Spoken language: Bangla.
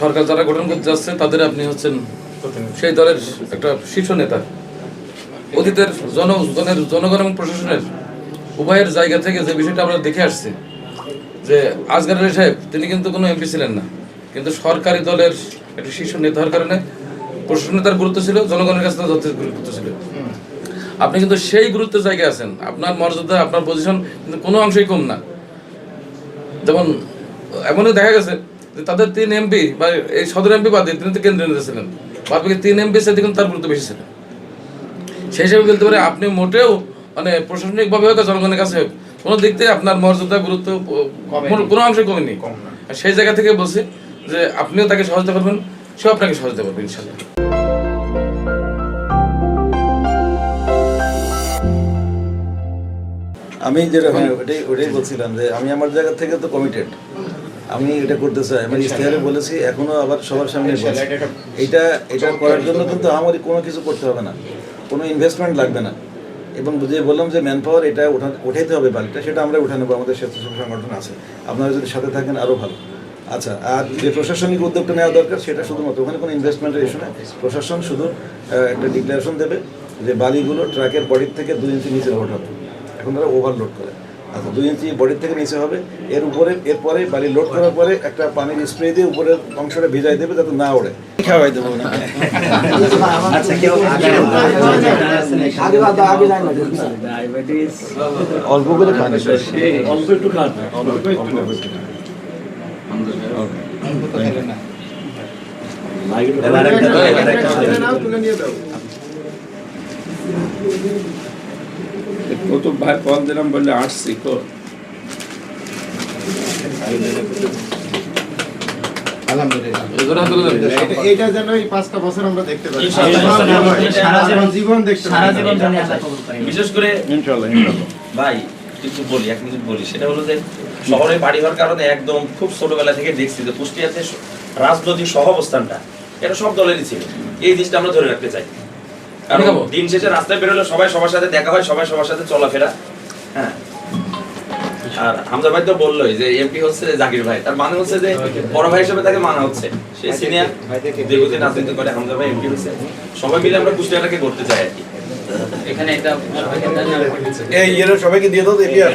সরকার যারা গঠন করতে যাচ্ছে, তাদের আপনি হচ্ছেন সেই দলের একটা শীর্ষ নেতা। অতীতের জন, জনের, জনগণ এবং প্রশাসনের উভয়ের জায়গা থেকে যে বিষয়টা আমরা দেখে আসছি, যে আজগার আলী সাহেব, তিনি কিন্তু কোনো এমপি ছিলেন না। কিন্তু সরকারি দলের একটা শীর্ষ নেতা হওয়ার কারণে প্রশাসনের তার গুরুত্ব ছিল, জনগণের কাছে তার যথেষ্ট গুরুত্ব ছিল। আপনি কিন্তু সেই গুরুত্বের জায়গায় আছেন। আপনার মর্যাদা আপনার পজিশন কিন্তু কোনো অংশেই কম না। যেমন এমনও দেখা গেছে যে তাদের তিন এমপি বা এই সদর এমপি বাদে তিনি তো কেন্দ্রীয় নেতা ছিলেন। বাদ বাকি তিন এমপি সাথে কিন্তু তার গুরুত্ব বেশি ছিল। সেই হিসেবে বলতে পারে আপনি মোটেও মানে প্রশাসনিকভাবে হোক জনগণের কাছে হোক কোনো দিক থেকে আপনার মর্যাদা গুরুত্ব কোনো- অংশে কমেনি। সেই জায়গা থেকে বলছি যে আপনিও তাকে সহযোগিতা করবেন সেও আপনাকে সহযোগিতা করবেন ইনশাল্লাহ। আমি যেটা হ্যাঁ। ওটাই ওটাই বলছিলাম যে আমি আমার জায়গা থেকে তো কমিটেড আমি এটা করতে চাই। আমি ইশতেহারে বলেছি এখনও আবার সবার সামনে বলছি। এটা এটা করার জন্য কিন্তু আমার কোনো কিছু করতে হবে না। কোনো ইনভেস্টমেন্ট লাগবে না। এবং যে বললাম যে ম্যান পাওয়ার এটা ওঠা উঠাইতে হবে বালিটা সেটা আমরা উঠে নেব। আমাদের স্বেচ্ছাসেবী সংগঠন আছে। আপনারা যদি সাথে থাকেন আরও ভালো। আচ্ছা আর যে প্রশাসনিক উদ্যোগটা নেওয়া দরকার সেটা শুধুমাত্র ওখানে কোনো ইনভেস্টমেন্টের ইস্যু নেই প্রশাসন শুধু একটা ডিক্লারেশন দেবে যে বালিগুলো ট্রাকের বডির থেকে দুই ইঞ্চি নিচে হবে। এখন তারা ওভারলোড করে আচ্ছা দুই ইঞ্চি বডির থেকে নিচে হবে এর উপরে এরপরে বালি লোড করার পরে একটা পানির স্প্রে দিয়ে উপরের অংশটা ভিজাই দেবে যাতে না ওড়ে খাওয়াই দেবো আচ্ছা অল্প করে পানি অল্প একটু খান এবার একটা দাও, এবার একটা কত ভাই ফোন দিলাম বললে আসছি কো আলহামদুলিল্লাহ। যেন এই পাঁচটা বছর আমরা দেখতে পাই জীবন- জীবন দেখতে সারা পাই। জীবন জানি আল্লাহ কবুল করে। বিশেষ করে ইনশাল্লাহ ইনশাল্লাহ ভাই কিছু বলি এক মিনিট বলি। সেটা হলো যে শহরে বাড়ি হওয়ার কারণে একদম খুব ছোটবেলা থেকে দেখছি যে কুষ্টিয়াতে রাজনৈতিক সহ অবস্থানটা এটা সব দলেরই ছিল। এই জিনিসটা আমরা ধরে রাখতে চাই। কারণ দিন শেষে রাস্তায় বেরোলে সবাই সবার সাথে দেখা হয় সবাই সবার সাথে চলাফেরা। হ্যাঁ। আর হামজা ভাই তো বললোই যে এমপি হচ্ছে জাকির ভাই। তার মানে হচ্ছে যে বড় ভাই হিসেবে তাকে মানা হচ্ছে। সে সিনিয়র দীর্ঘদিন রাজনীতি করে হামজা ভাই এমপি হচ্ছে। সবাই মিলে আমরা কুষ্টিয়াটাকে করতে চাই আর কি। এখানে এটা এই ইয়ের সবাইকে দিয়ে দাও এপিআর